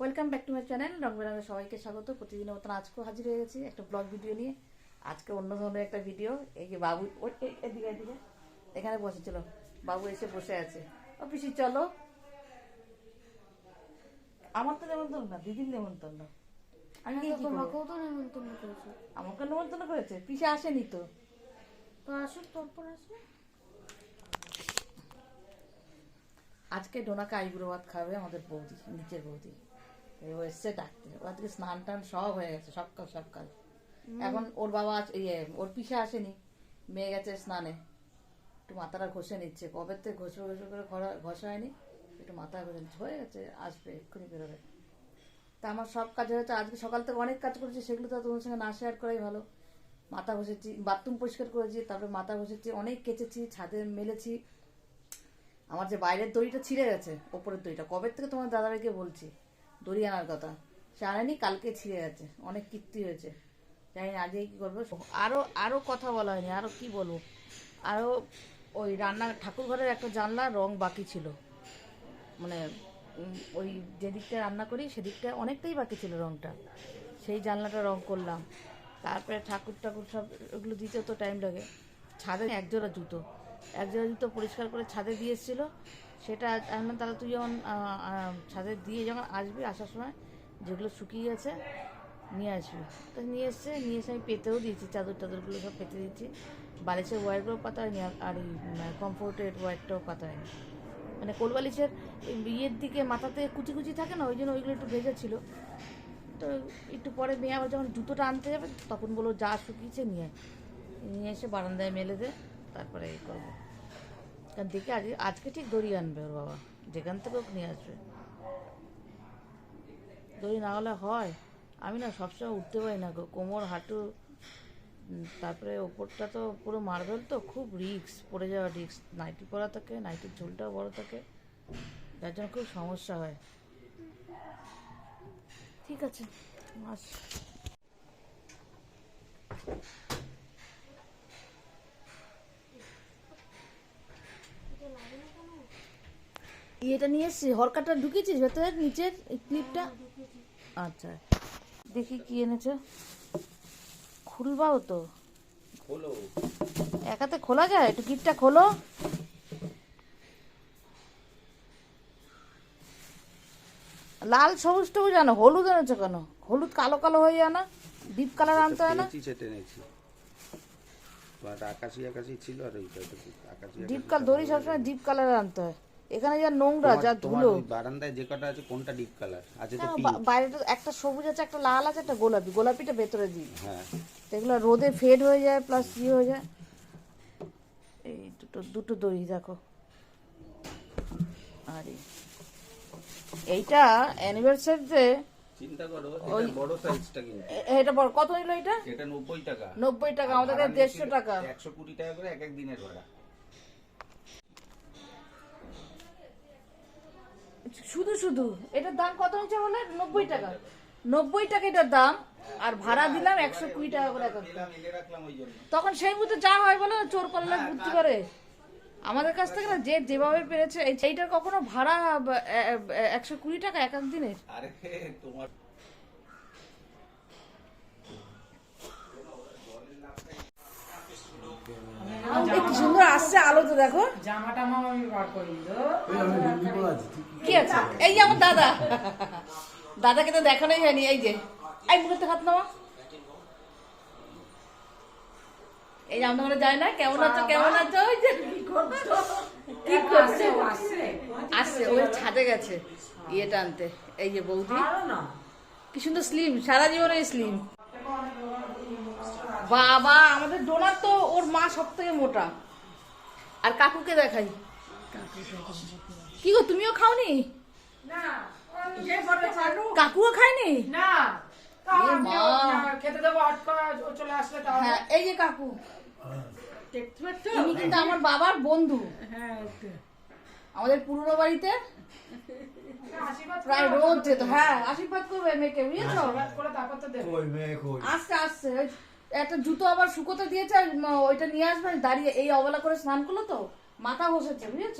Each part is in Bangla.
Welcome back to my channel রং বেরঙের সবাইকে স্বাগত। প্রতিদিনের মতন আজকেও হাজির হয়ে গেছি একটা ব্লগ ভিডিও নিয়ে। আজকে অন্য ধরনের একটা ভিডিও এই যে বাবু এদিকে এদিকে। এখানে বসেছিল বাবু এসে বসে আছে। ও পিসি চলো। আমার তো নেমন্তন্ন না দিদির নেমন্তন্ন। আমি গিয়ে কি তোমাকেও তো নেমন্তন্ন করেছে। আমাকে নেমন্তন্ন করেছে? পিসি আসেনি তো। তো আসুক তারপর আসবে আজকে ডোনাকে আইবুড়ো ভাত খাবে আমাদের বৌদি নিচের বৌদি। ও এসছে ডাকতে ও আজকে স্নান টান সব হয়ে গেছে সব কাজ এখন ওর বাবা ইয়ে ওর পিসে আসেনি মেয়ে গেছে স্নানে। একটু মাথাটা ঘষে নিচ্ছে। কবে থেকে ঘষে ঘষে করে ঘষা হয়নি একটু মাথা ঘষে নিচ্ছে। হয়ে গেছে আসবে এক্ষুনি বেরোবে। তা আমার সব কাজ হয়েছে। আজকে সকাল থেকে অনেক কাজ করেছি সেগুলো তো তোমার সঙ্গে না শেয়ার করাই ভালো। মাথা ঘষেছি বাথরুম পরিষ্কার করেছি তারপরে মাথা ঘষেছি অনেক কেচেছি ছাদে মেলেছি। আমার যে বাইরের দড়িটা ছিঁড়ে গেছে ওপরের দড়িটা। কবে থেকে তোমার দাদাভাইকে বলছি? দড়ি আনার কথা। সে কালকে ছিঁড়ে গেছে অনেক কীর্তি হয়েছে। জানি না, আজকে কি করব? আরও আরও কথা বলা হয়নি, আরও কি বলব? আরও ওই রান্না ঠাকুর ঘরের একটা জানলা রং বাকি ছিল। মানে ওই যেদিকটা রান্না করি সেদিকটা অনেকটাই বাকি ছিল রংটা। সেই জানলাটা রং করলাম। তারপরে ঠাকুর ঠাকুর সব ওগুলো দিতেও তো টাইম লাগে। ছাদে একজোড়া জুতো। একজোড়া জুতো পরিষ্কার করে ছাদে দিয়ে এসেছিল। সেটা আমি তাহলে তুই যখন ছাদে দিয়ে যখন আসবি আসার সময়, যেগুলো শুকিয়ে গেছে, নিয়ে আসবি। তো নিয়ে এসছে নিয়ে এসে আমি পেতেও দিয়েছি, চাদর টাদরগুলো সব পেতে দিচ্ছি বালিশের ওয়ারগুলো পাতা হয়নি, আর- এই কমফোর্টের ওয়ারটাও পাতা হয়নি। মানে কোলবালিশের ইয়ের দিকে মাথাতে কুচি কুচি থাকে না, ওই জন্য ওইগুলো একটু ভেজা ছিল। তো একটু পরে মেয়ে আবার যখন জুতোটা আনতে যাবে, তখন বলো যা শুকিয়েছে নিয়ে নিয়ে এসে বারান্দায় মেলে দে, তারপরে এই করব। কারণ দেখে আজকে আজকে ঠিক দড়ি আনবে ওর বাবা। যেখান থেকে হোক নিয়ে আসবে। দড়ি না হলে হয়। আমি না সবসময় উঠতে পারি না কোমর, হাঁটু তারপরে ওপরটা তো পুরো মার্বেল তো, খুব রিক্স পড়ে যাওয়া রিক্স নাইটি পরা থাকে, নাইটির ঝোলটাও বড় থাকে। যার জন্য খুব সমস্যা হয়। ঠিক আছে আস ইয়েটা নিয়ে এসছি হরকাটা ঢুকিয়েছিস ভেতরের নিচের ক্লিপটা আচ্ছা দেখি কি এনেছো। খুলবাও তো? খোলো। একাতে খোলা যায়? একটু গিটটা খোলো। লাল সবুজ টবুজ আনো হলুদ এনেছো কেন? হলুদ কালো কালো হয়ে যায় না? ডিপ কালার আনতে হয় না? আকাশি আকাশি ছিল আর ডিপ আকাশি কাল দড়ি সবসময় ডিপ কালার আনতে হয়। এখানে যা নোংরা যা ধুলো। বারান্দায় যে কটা আছে কোনটা ডিপ কালার আছে তো বাইরে তো একটা সবুজ আছে একটা লাল আছে একটা গোলাপি। গোলাপিটা ভেতরে দিই। হ্যাঁ। এগুলো রোদে ফেড হয়ে যায় প্লাস ইয়ে হয়ে যায়। এই দুটো দুটো দড়ি দেখো। আর। এই- এইটা অ্যানিভার্সারিতে চিন্তা করো এটা বড় সাইজটা কিন্তু। এটা বড় কত নিল এটা? এটা নব্বই টাকা। নব্বই টাকা আমাদের কাছে দেড়শো টাকা। একশো কুড়ি টাকা করে এক এক দিনের ভাড়া। শুধু শুধু। এটার দাম কত হচ্ছে বলে? নব্বই টাকা। নব্বই টাকা। এটার দাম। আর ভাড়া দিলাম একশো কুড়ি টাকা করে তখন সেই মুহূর্তে যা হয় বলে চোর পাল্লা বুদ্ধি করে। আমাদের কাছ থেকে না যে যেভাবে পেরেছে এই- এইটার কখনো ভাড়া একশো কুড়ি টাকা এক এক দিনের আরে তোমার এই কি সুন্দর আসছে আলো তো দেখো জামা আমি বার করি কি আছে? এই যে আমার দাদা। দাদাকে তো দেখানোই হয়নি এই যে। এই মুখে হাত নেওয়া এই ঘরে যায় না কেমন আছো কেমন আছো? ওই যে কি করছ? আসছে ওই ছাদে গেছে। ইয়েটা আনতে। এই যে বৌদি। কি সুন্দর স্লিম সারা জীবনে স্লিম বাবা আমাদের ডোনার তো ওর মা সব থেকে মোটা। আর কাকুকে দেখাই। কি গো তুমিও খাওনি? কাকুও খায়নি? হ্যাঁ এই যে কাকু। ইনি কিন্তু আমার বাবার বন্ধু। হ্যাঁ আমাদের পুরনো বাড়িতে প্রায় রোজ যেত। হ্যাঁ আশীর্বাদ করবে মেয়েকে বুঝেছ? আশীর্বাদ করে তারপর তো দেবো। আসছে ওই একটা জুতো আবার শুকোতে দিয়েছে আর ওইটা নিয়ে আসবে দাঁড়িয়ে এই অবলা করে স্নান করল তো মাথা বসেছে বুঝেছ?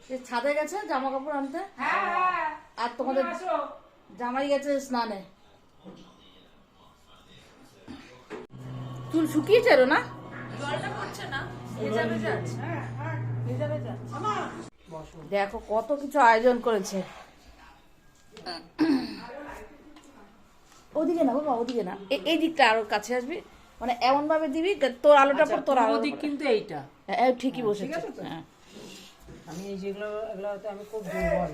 সে ছাদে গেছে জামা কাপড় আনতে। হ্যাঁ হ্যাঁ। আর তোমাদের জামাই গেছে স্নানে। চুল শুকিয়েছে রো না? দেখো কত কিছু আয়োজন করেছে। ওদিকে না বাবা ওদিকে না। এই দিকটা আরও কাছে আসবি। মানে এমন ভাবে দিবি তোর আলোটা পর তোর আলো দিক কিন্তু এইটা। হ্যাঁ, ঠিকই বসেছে হ্যাঁ। আমি এই যেগুলো এগুলো আমি খুব দুর্বল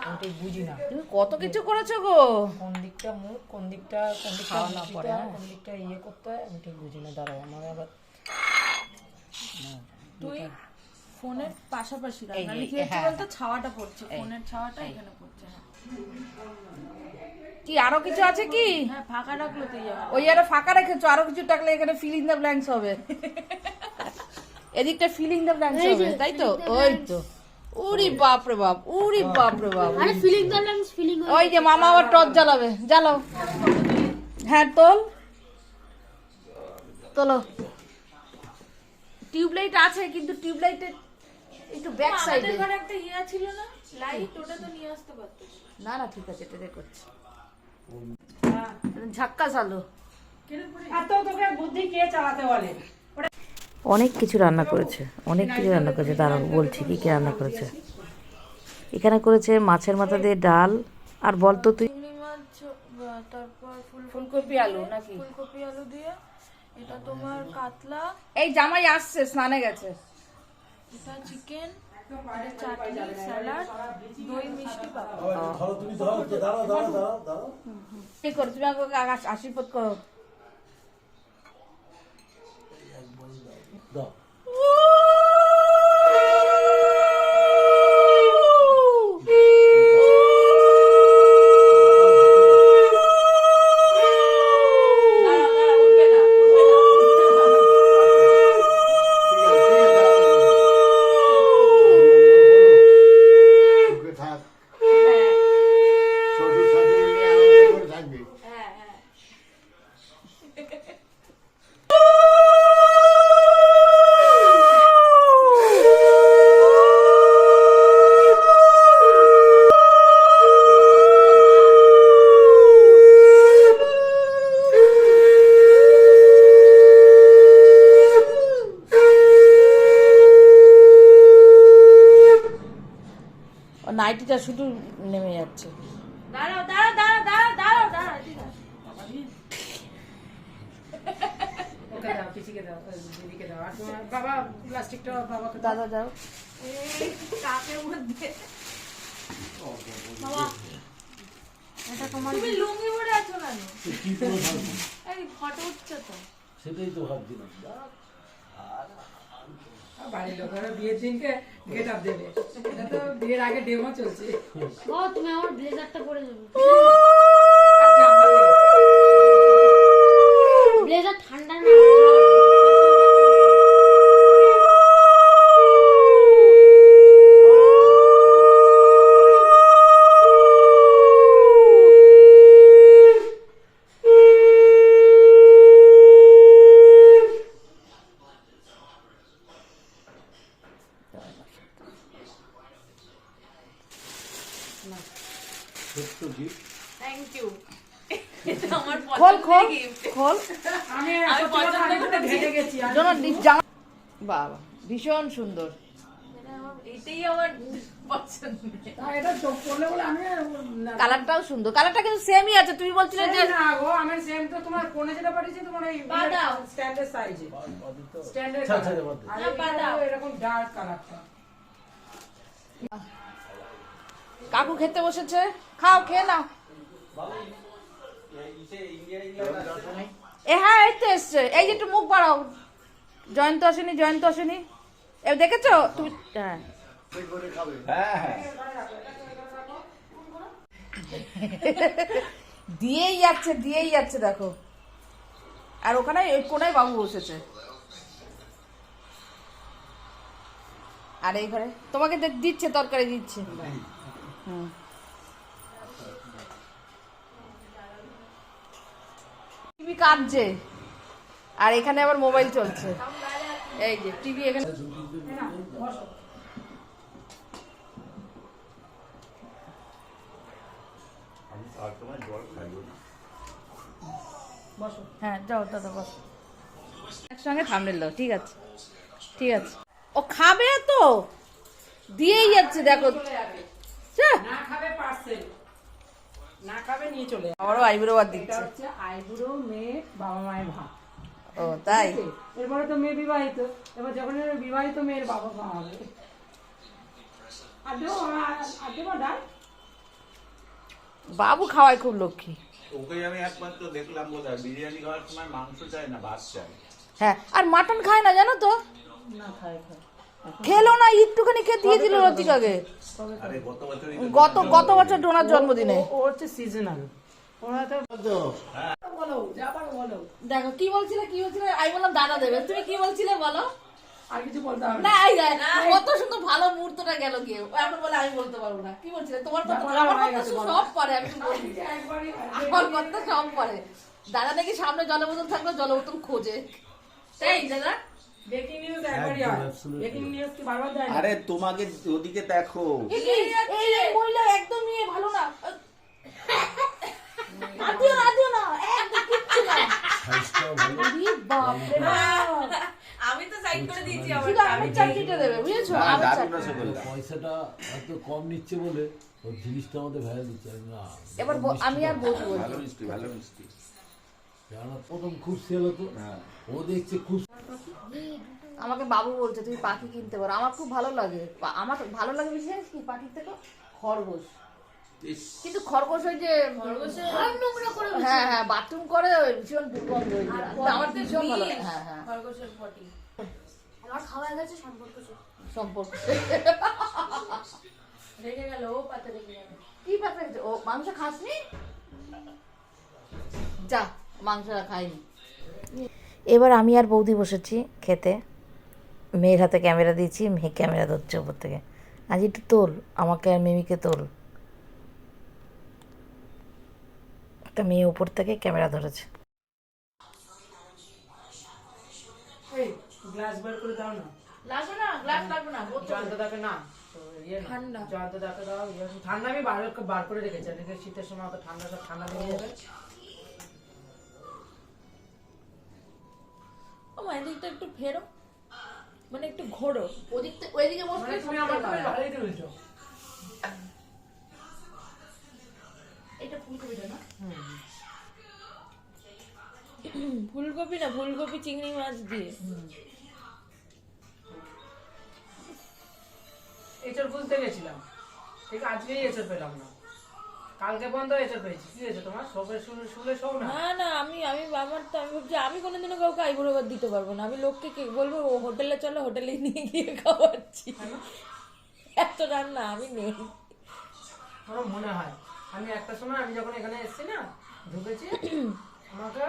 আমি ঠিক বুঝি না। তুমি কত কিছু করেছ গো? কোন দিকটা মুখ কোন দিকটা কোন দিকটা না পড়ে পরে, হ্যাঁ। কোন দিকটা ইয়ে করতে হয় আমি ঠিক বুঝি না। দাঁড়াও আমার আবার তুই ফোনের পাশাপাশি হ্যাঁ, বলতো ছাওয়াটা পড়ছে ফোনের ছাওয়াটা এখানে পড়ছে হ্যাঁ। কি আরও কিছু আছে কি? হ্যাঁ ফাঁকা রাখল তো ওই আরও ফাঁকা রেখেছো আরও কিছু টাকলে এখানে ফিলিং দ্য ব্ল্যাঙ্কস হবে। এদিকটা ফিলিং দ্য ব্ল্যাঙ্কস হবে তাই তো? ওই তো। উরি বাপ রে বাপ উরি বাপ রে বাপ। আরে ফিলিং দ্য ল্যান্স ফিলিং ওই যে মামা আবার টর্চ জ্বালাবে। জ্বালাও। হ্যাঁ তোল। তোলো। টিউবলাইট আছে কিন্তু টিউবলাইটের একটু ব্যাক সাইডে আমাদের ঘরে একটা ইয়ে ছিল না? লাইট ওটা তো নিয়ে আসতে পারতো। না না ঠিক আছে এটা করছি। অনেক কিছু রান্না করেছে অনেক কিছু রান্না করেছে। দাঁড়াও বলছি কি কি রান্না করেছে? এখানে করেছে মাছের মাথা দিয়ে ডাল আর বল তো তুই। তারপর ফুলকপি আলু নাকি? ফুলকপি আলু দিয়ে এটা তোমার কাতলা। এই জামাই আসছে স্নানে গেছে। এটা চিকেন চাটনি স্যালাড দই মিষ্টি পাপড়। কি করো? তুমি আশীর্বাদ করো। দাঁড়াও, নাইটিটা শুধু নেমে যাচ্ছে। দাঁড়াও দাঁড়াও দাঁড়াও দাঁড়াও দাঁড়াও দাঁড়াও ওকে দাও পিছিয়ে দাও ওই বাড়ির লোকেরা বিয়ের দিনকে গেট আপ দেবে। এটা তো বিয়ের আগে ডেমো চলছে। ও তুমি আমার ব্লেজারটা পরে যাবে ব্লেজার ঠান্ডা না থ্যাংক ইউ এটা আমার খোল পছন্দের খোল gift। খোল আমি আমি পছন্দ পছন্দ ঘেটে গেছি আর জন্য দি- জামা বাবা ভীষণ সুন্দর এটা আমার- এটাই আমার পছন্দ তা এটা চোখ পড়লে বলে আমি না। কালারটাও সুন্দর। কালারটা কিন্তু সেমই আছে। তুমি বলছিলে যে না গো আমি সেম তো তোমার কোণে যেটা পাঠিয়েছি তোমার এই বাদাও। স্ট্যান্ডার্ড সাইজে স্ট্যান্ডার্ড আর না, বাদাও। এরকম ডার্ক কালারটা কাকু খেতে বসেছে। খাও খেয়ে নাও। এ হ্যাঁ এই তো এসছে। এই যে একটু মুখ বাড়াও। জয়ন্ত আসেনি জয়ন্ত আসেনি। এ দেখেছ? তুমি হ্যাঁ। দিয়েই যাচ্ছে দিয়েই যাচ্ছে দেখো। আর ওখানে ওই কোনায় বাবু বসেছে। আর এই ঘরে তোমাকে দিচ্ছে তরকারি দিচ্ছে। হুম। টিভি কাঁদছে আর এখানে আবার মোবাইল চলছে। এই যে টিভি এখানে হ্যাঁ যাও দাদা বস। একসঙ্গে থামলে দাও ঠিক আছে। ঠিক আছে। ও খাবে তো? দিয়েই যাচ্ছে দেখো। না খাবে পার্সেল না খাবে নিয়ে চলে আমারও আইব্রো আর দিচ্ছে। হচ্ছে আইবুড়ো মেয়ে বাবা মায়ের ভাত। ও তাই? এরপরে তো মেয়ে বিবাহিত। এবার যখন বিবাহিত মেয়ের বাবা মা হবে। আর দেবো আর দেবো ডাল? বাবু খাওয়ায় খুব লক্ষ্মী। ওকে আমি একবার তো দেখলাম বিরিয়ানি খাওয়ার সময় মাংস চাই না ভাত চাই হ্যাঁ আর মাটন খায় না জানো তো? না খায় খায়। খেলো না একটুখানি খেয়ে দিয়ে দিল রতিকাকে। আরে গত গত গত বছর ডোনার জন্মদিনে। ও হচ্ছে সিজনাল তো তো দেখো কি বলছিলে কি বলছিলে? আমি বললাম দাদা দেবে। তুমি কি বলছিলে বলো? আর কিছু বলতে হবে না। এই দেখ, কত সুন্দর ভালো মুহূর্তটা গেল গিয়ে। এখন বলে আমি বলতে পারব না। কি বলছিলে? তোমার কথা আমার কথা সব পারে আমি আমার কথা সব পারে। দাদা নাকি সামনে জল বোতল থাকলে জল খোঁজে। তাই দাদা। ব্রেকিং নিউজ একবারই হয় ব্রেকিং নিউজ কি বারবার দেয়? আরে তোমাকে ওদিকে দেখো। এই মহিলা একদম নিয়ে ভালো না। আদিও না আদিও না। একদম কিচ্ছু না। আরে বাপরে। আমি তো সাইড করে দিয়েছি আমার শুধু আমের দেবে বুঝেছ? পয়সাটা এত কম নিচ্ছে বলে ওর জিনিসটা আমাদের দিচ্ছে। আমি না এবার আমি আর বলব ভালো মিষ্টি ভালো মিষ্টি। কেননা প্রথম খুব সেল হতো। হ্যাঁ। ও দেখছে খুব আমাকে বাবু বলছে তুমি পাখি কিনতে পারো। আমার খুব ভালো লাগে। আমার ভালো লাগে বেশি জানিস কি পাখির থেকে খরগোশ। কিন্তু খরগোশ ওই যে হ্যাঁ হ্যাঁ বাথরুম করে ভীষণ দুর্গন্ধ। আমার ভীষণ ভালো হ্যাঁ হ্যাঁ। খরগোশের পটি। আমার খাওয়া গেছে সম্পর্ক সম্পর্ক। রেখে গেল ও পাতে রেখে গেল। কি ও মাংস খাসনি? যা। মাংস আর খাইনি। এবার আমি আর বৌদি বসেছি খেতে। মেয়ের হাতে ক্যামেরা দিয়েছি মেয়ে ক্যামেরা ধরছে ওপর থেকে। আজ একটু তোল আমাকে আর মিমিকে তোল। একটা মেয়ে উপর থেকে ক্যামেরা ধরেছে। গ্লাস বের করে দাও না। লাগবে না গ্লাস লাগবে না জয়ন্ত দাকে না তো ইয়ে ঠান্ডা। দাও ইয়ে ঠান্ডা আমি বার বার করে রেখেছি শীতের সময় অত ঠান্ডা সব ঠান্ডা লেগে যাবে। ও মা এদিকটা একটু ফেরো। মানে একটু ঘোরো। ওদিক থেকে ওইদিকে মানে বসলে তুমি আমার থেকে ভালোই দিয়েছ এটা ফুলকপিটা না? ফুলকপি না ফুলকপি চিংড়ি মাছ দিয়ে। এঁচড় খুঁজতে গেছিলাম। ঠিক আজকেই এঁচড় পেলাম না। কালকে পর্যন্ত এঁচড় পেয়েছি কি হয়েছে তোমার? সবে শুলে শুলে শোও না? না না আমি আমি আমার তো আমি ভাবছি আমি কোনোদিনও কাউকে আইবুড়ো ভাত দিতে পারব না। আমি লোককে কি বলব ও হোটেলে চলো হোটেলে নিয়ে গিয়ে খাওয়াচ্ছি। এত রান্না আমি নেই। আমার মনে হয় আমি একটা সময় আমি যখন এখানে এসেছি না ঢুকেছি আমাকে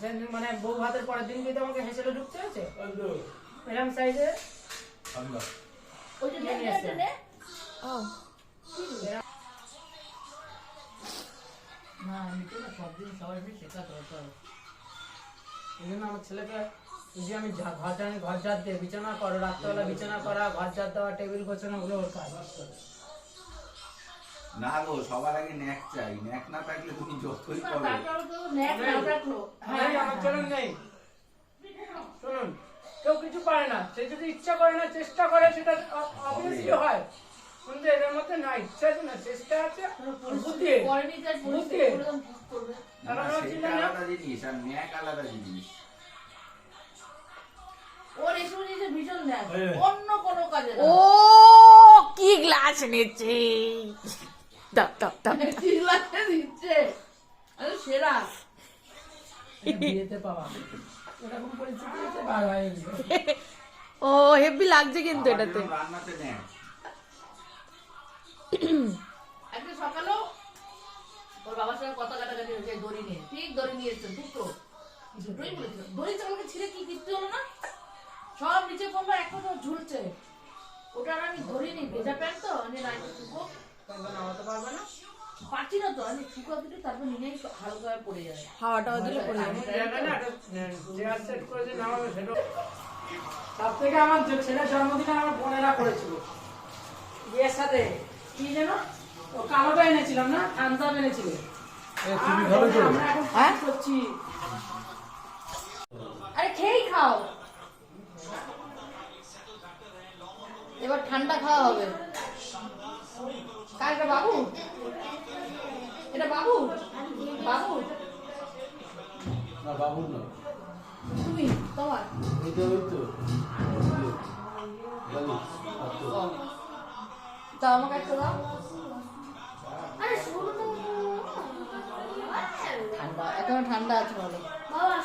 সেদিন মানে বউ ভাতের পরের দিন কিন্তু আমাকে হেসেলে ঢুকতে হয়েছে। এরকম সাইজে ওইটা নিয়ে এসছে। ও। না না সব দিন সবাই মিলে শেখাতে হতো এই জন্য আমার ছেলেকে এই যে আমি ঘর জানি ঘর দিয়ে বিছানা করো রাত্রেবেলা বিছানা করা ঘর দেওয়া টেবিল গোছানো ওগুলো ওর কাজ না গো সবার আগে ন্যাক চাই। ন্যাক না থাকলে তুমি যতই করো। হ্যাঁ আমার ছেলে নেই। শুনুন কেউ কিছু পারে না। সে যদি ইচ্ছা করে না চেষ্টা করে সেটা অবভিয়াসলি হয়। কিন্তু মধ্যে না ইচ্ছা আছে না চেষ্টা আছে বুদ্ধি বুদ্ধি না, কারণ আমার সেটা ছেলে না। আলাদা জিনিস আর ন্যাক আলাদা জিনিস। ওর এসব জিনিসে ভীষণ ন্যাক। অন্য কোনো কাজে ও কি গ্লাস নিচ্ছে। দাও দাও দাও কি লাগছে দিচ্ছে আরে সেরা। বিয়েতে পাওয়া। এরকম পরিস্থিতি বার হয়ে ও হেভি লাগছে কিন্তু এটাতে। রান্নাতে ন্যাক। আজকে সকালেও ওর বাবার সঙ্গে কথা কাটাকাটি হয়েছে দড়ি নিয়ে। ঠিক দড়ি নিয়ে এসছেন দুটো দুটোই বলেছিল দড়ি চালকে ছিঁড়ে কি কিনতে হলো না? সব নিচে পড়ল এক ঝুলছে। ওটা আমি ধরিনি ভেজা প্যান্ট তো আমি রাইতে শুকো নামাতে পারবে না। পারছি না তো আমি শুকো দিলে তারপর নিয়েই হালকা হয়ে পড়ে যাবে। হাওয়া দিলে পড়ে যাবে। তার থেকে আমার ছেলের জন্মদিনে আমার বোনেরা করেছিল। বিয়ের সাথে কি যেন? ও কামাটা এনেছিলাম না? থামসাম এনেছিলে। হ্যাঁ? আরে খেয়েই খাও। এবার ঠান্ডা খাওয়া হবে। কার বাবু? এটা বাবু? বাবু? না বাবু না। তুমি তোমার। এইটা ওই তো। আচ্ছা। দাও আমাকে একটা দাও। আরে শোনো তো। ঠান্ডা এখন ঠান্ডা আছে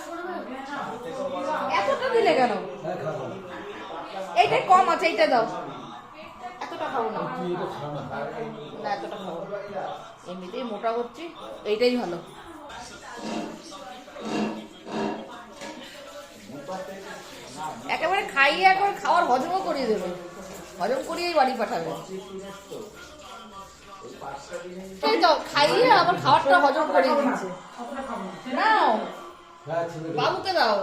শোনো এতটা দিলে কেন? এইটাই কম আছে এইটা দাও। এতটা খাব না। না এতটা খাব এমনিতেই মোটা করছি এইটাই ভালো। একেবারে খাইয়ে একবার খাওয়ার হজমও করিয়ে দেবে। হজম করিয়েই বাড়ি পাঠাবে। এই তো, খাইয়ে আবার খাবারটা হজম করিয়ে দিচ্ছে নাও, বাবুকে দাও।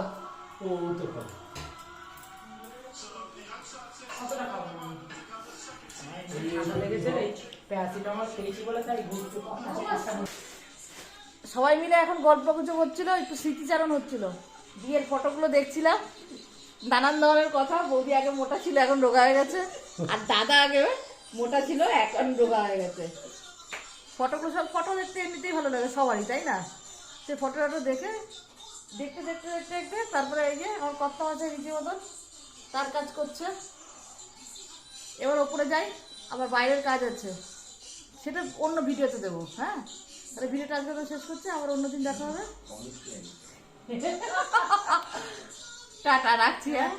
সবাই মিলে এখন গল্প গুজব হচ্ছিল, একটু স্মৃতিচারণ হচ্ছিল। বিয়ের ফটোগুলো দেখছিলাম। নানান ধরনের কথা বৌদি আগে মোটা ছিল এখন রোগা হয়ে গেছে। আর দাদা আগে মোটা ছিল এখন রোগা হয়ে গেছে। ফটোগুলো সব ফটো দেখতে এমনিতেই ভালো লাগে সবারই তাই না? সে ফটো টটো দেখে দেখতে দেখতে দেখতে দেখতে তারপরে এই যে আমার কর্তা আছে রীতিমতন তার কাজ করছে। এবার ওপরে যাই আবার বাইরের কাজ আছে। সেটা অন্য ভিডিওতে দেবো হ্যাঁ? তাহলে ভিডিওটা আজকে শেষ করছি আবার অন্যদিন দেখা হবে। টাটা রাখছি হ্যাঁ।